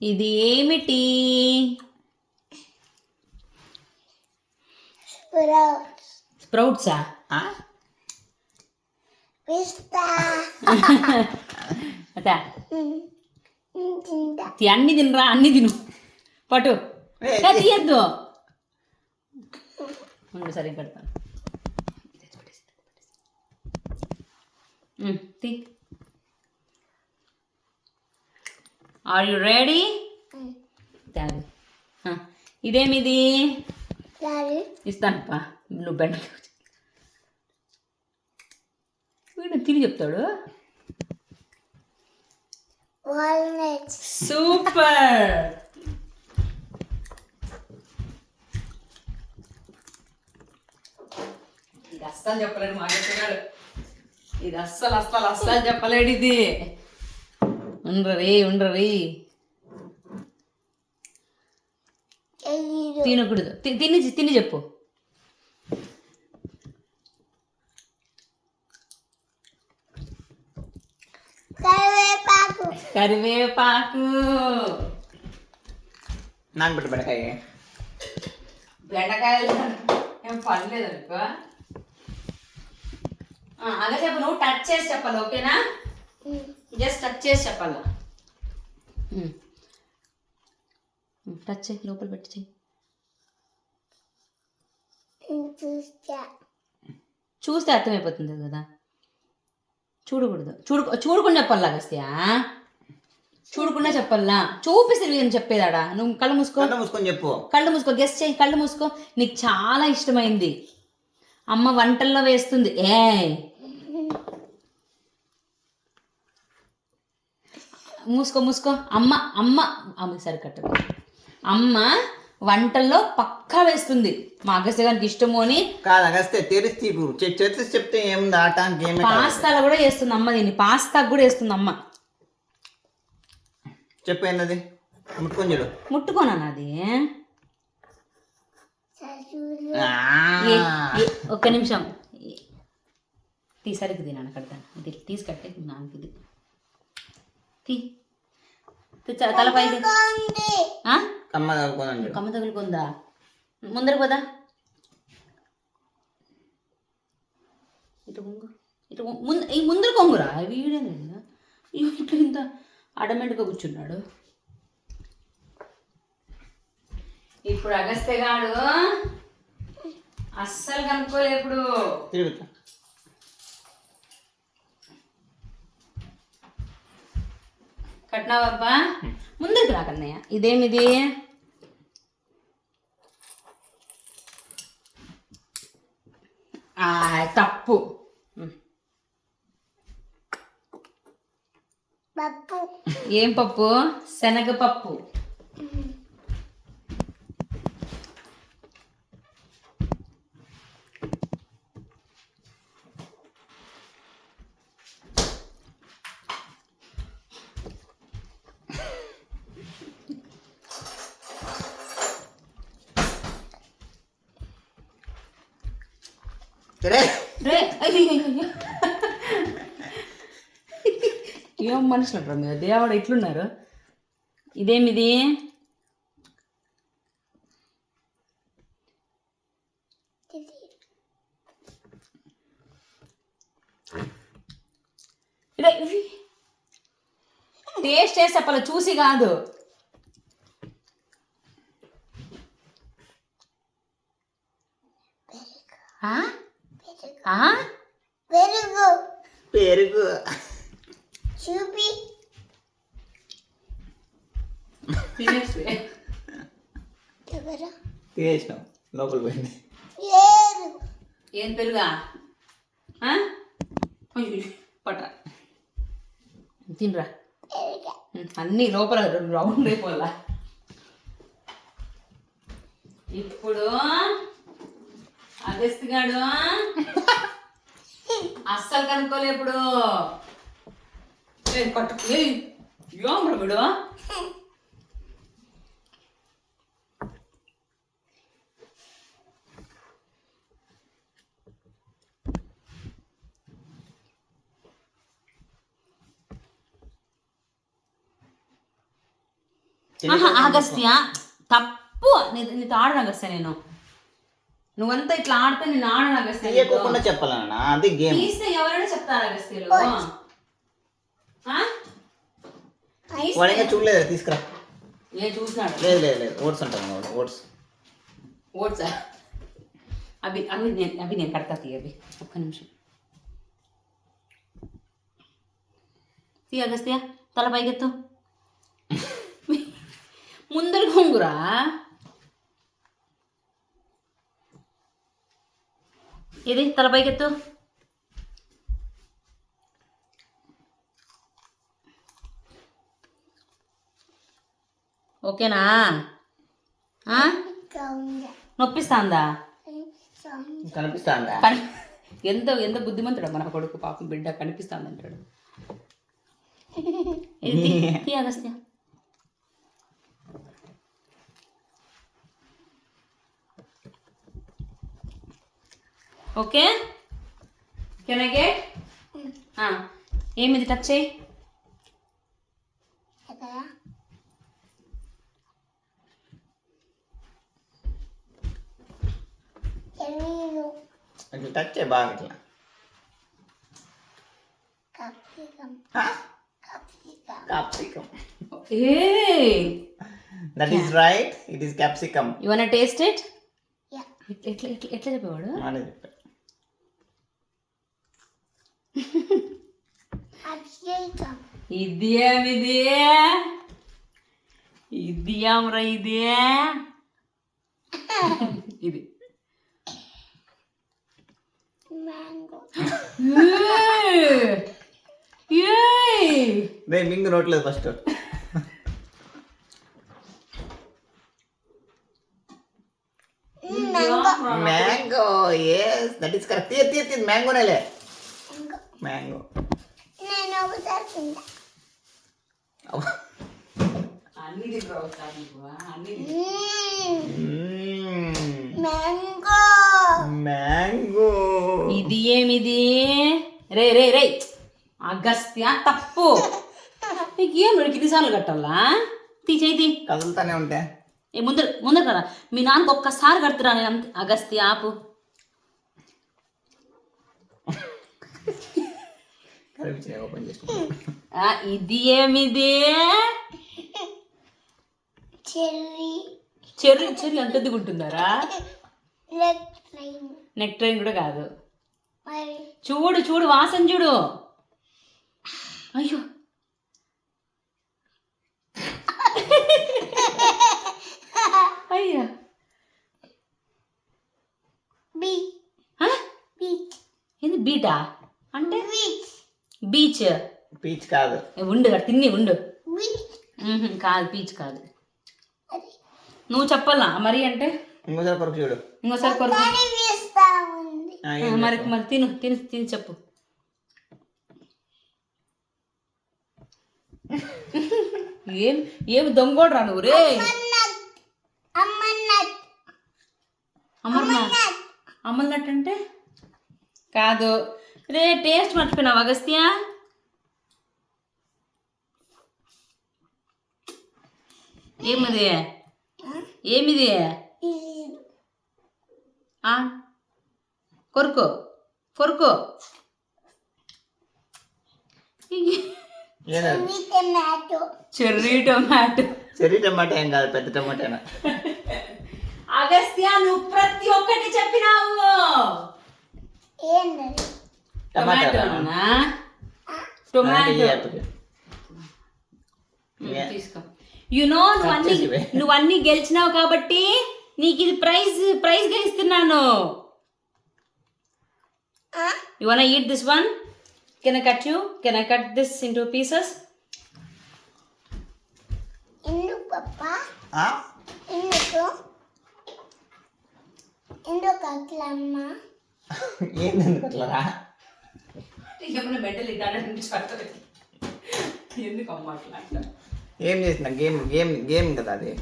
ఇది ఏమిటి Sprouts. స్ప్రౌట్సా అన్ని తినరా? అన్ని తిను. పటు తీయద్దు. ఉండు సరే పెడతాను. తీ. Are you ready. తాగు ఇదేమిది. ఇస్తానప్పా. నువ్వు బెండకాయ వీడు తిని చెప్తాడు. సూపర్ ఇది అస్సలు చెప్పలేడు మా ఇది అస్సలు అస్సలు అస్సలు చెప్పలేడు ఇది. ఉండరీ ఉండరీ. తినకూడదు తిని తిని చెప్పు Kariవేపాకు. కరివేపాకు నాకు పెట్టు బెండకాయ బెండకాయలు ఏం పర్లేదు అనుకో ఆ, అదే చెప్పు నువ్వు టచ్ చేసి చెప్పాలి ఓకేనా. జస్ట్ టచ్ చేసి చెప్పాలా? టచ్ చేయి లోపల పెట్టి చెయ్యి. చూస్తా. చూస్తే అర్థమైపోతుంది కదా. చూడకూడదు. చూడు చూడకుండా చెప్పాలా గస్తియా చూడకుండా చెప్పాలా? చూపిస్తే నేను చెప్పేదాడా? నువ్వు కళ్ళు మూసుకో. కళ్ళు మూసుకొని చెప్పు. కళ్ళు మూసుకో గెస్ట్ చేయి కళ్ళు మూసుకో. నీకు చాలా ఇష్టమైంది. అమ్మ వంటల్లో వేస్తుంది. ఏ మూసుకో మూసుకో. అమ్మ అమ్మ. అమ్మ సరి కట్ట అమ్మ వంటల్లో పక్కా వేస్తుంది. మా అగస్త్య గారికి ఇష్టము అని కాదు అగస్తే తెరిచి తీపు చేసి చెప్తే ఏముంది ఆట గేమ్ పాస్తాలో కూడా వేస్తుంది అమ్మ దీన్ని. పాస్తాకు కూడా వేస్తుంది అమ్మ. చెప్పు ఏంటది ముట్టుకొని చూడు. ముట్టుకోనా అది. ఏ- ఏ- ఒక్క నిమిషం. తీసరికి తినాను కడతాను. ఇది తీసుకట్టే నాకు ఇది. తీ తెచ్చా తల పైకి కొంది ఆ? కమ్మ తగ్గుకొని చూడు కమ్మ తగులుకుందా? ముందరకు పోదా? ఇటు కొంగు ఇటు ముందు ఈ ముందర కొంగురా వీడే లేదా. ఇట్లా ఇంత అడమెంట్గా కూర్చున్నాడు. ఇప్పుడు అగస్తగాడు అస్సలు కనుక్కోలే ఇప్పుడు. తిరుగుతా. కట్నావబ్బా ముందరికి రాకన్నయ్య ఇదేమిది? ఆ, తప్పు. ఏం పప్పు? శనగపప్పు. రే. ఏం మనుషులు అంటారు మీరు దేవుడు ఇట్లున్నారు ఇదేమిది. టేస్ట్ చేసి చెప్పాలి చూసి కాదు ఆ? ఆ? పెరుగు. పెరుగు. చూపి. తీసేసినాం లోపల పోయింది. ఏం పెరుగా? ఆ? అయ్యో, పట్రా. తినరా. అన్నీ లోపల రెండు రౌండ్ అయిపోలా ఇప్పుడు అగస్తిగాడు అస్సలు కనుక్కోలే ఇప్పుడు. ఏయ్, పట్టు ఏయ్, ఏం రా వీడు ఆహా, అగస్త్య తప్పు. నీ- ఆడను అగస్త్య నేను. నువ్వంతా ఇట్లా ఆడితే నేను ఆడను అగస్త్య. తీయకోకుండా చెప్పాలన్నా అది గేమ్. తీస్తే ఎవరైనా చెప్తారు అగస్త్యలు ఆ? వాడు ఇంకా చూడలేదు? తీసుకురా. ఏ చూసినాడు? లేదు లేదు లేదు. ఓట్స్ అంటాను ఓట్స్. ఓట్సా? అవి అవి నేను అవి నేను కడతా తీ అవి ఒక్క నిమిషం. తీ అగస్త్య తల పైకెత్తు. ముందర కొంగురా? ఇది తల పైకెత్తు. ఓకేనా? నొప్పిస్తాందా? కనిపిస్తాందా? కని ఎంత ఎంత బుద్ధిమంతుడు మన కొడుకు పాపం బిడ్డ కనిపిస్తాంది అంటాడు ఇది Agastya. Okay? Can I get ఏమిది టచ్ చేయి? ఇట్లా టచ్ చేయి బాగా ఇట్లా కప్పికం. ఆ? Capsicum. Capsicum A that is right it is capsicum you want taste it yeah ఎట్లా ఎట్లా ఎట్లా చెప్పేవాడు? అని చెప్పారు కప్పికం ఇది ఏమిది ఇది ఏమరా ఇది. ఇది నేను మింగు నోట్లేదు first. Mango. Yes that is correct తీయ తీయ తీయ మ్యాంగోనేలే మ్యాంగో. మ్యాంగో నేను ఒకసారి తింటా. అన్ని మ్యాంగో. మ్యాంగో. ఇది ఏమిది? రే రే రే. అగస్త్య తప్పు. నీకు ఏం రెండు ఇన్నిసార్లు కట్టాలా? తీ చేయి తీ. కదులుతానే ఉంటా. ఏ ముందర ముందర కదా మీ నాన్నకు ఒక్కసారి కడుతురా నేను అంతే అగస్త్య ఆపు. కనిపించిన ఓపెన్ చేసుకో ఆ, ఇది ఏమిది? చెర్రీ. చెర్రీ చెర్రీ అంత దిగుంటుందారా నెక్ ట్రైన్ కూడా కాదు. చూడు చూడు వాసన చూడు. అయ్యో. అయ్యో? బీచ్ ఏంది బీటా అంటే? బీచ్ బీచ్ పీచ్ కాదు. ఉండు ఇక్కడ తిన్ని ఉండు. బీచ్ మ్మ్హ్మ్, కాదు బీచ్ కాదు. నువ్వు చెప్పాలా? మరి అంటే? ఇంకోసారి కొరకు చూడు. ఇంకోసారి కొరకు. కానీ వేస్తా ఉంది. ఆ, ఆ, ఏం మరి? మరి తిను తిని తిని చెప్పు. ఏం ఏం దొంగోడ్రా నువ్వు రే అమ్మన్నట్ అమ్మన్నట్ అమర్నాథ్. అమర్నాథ్ అంటే? కాదు. రే టేస్ట్ మర్చిపోయినావు అగస్త్య. ఏమిది? ఏమిది? కొరుకు కొరుకు. Cherry tomato. చెర్రీ టమాటా ఏం కాదు పెద్ద టమాటానా? అగస్త్య నువ్వు ప్రతి ఒక్కటి చెప్పినావు. ఏంటది? టమాటా టొమాటోనా? టొమాటో. తీసుకో. యు నో నువ్వు అన్ని. నువ్వు అన్ని గెలిచినావు కాబట్టి నీకు ఇది ప్రైజ్ ప్రైజ్గా ఇస్తున్నాను you one eat this one can I cut you can I cut this in two pieces ఎందుకు అట్లా రా ఏమైనా మెడల్ ఇట్టాడంటే ఎందుకు అమ్మ అట్లా ఏం చేసిన గేమ్ గేమ్ గేమ్ కదా అది.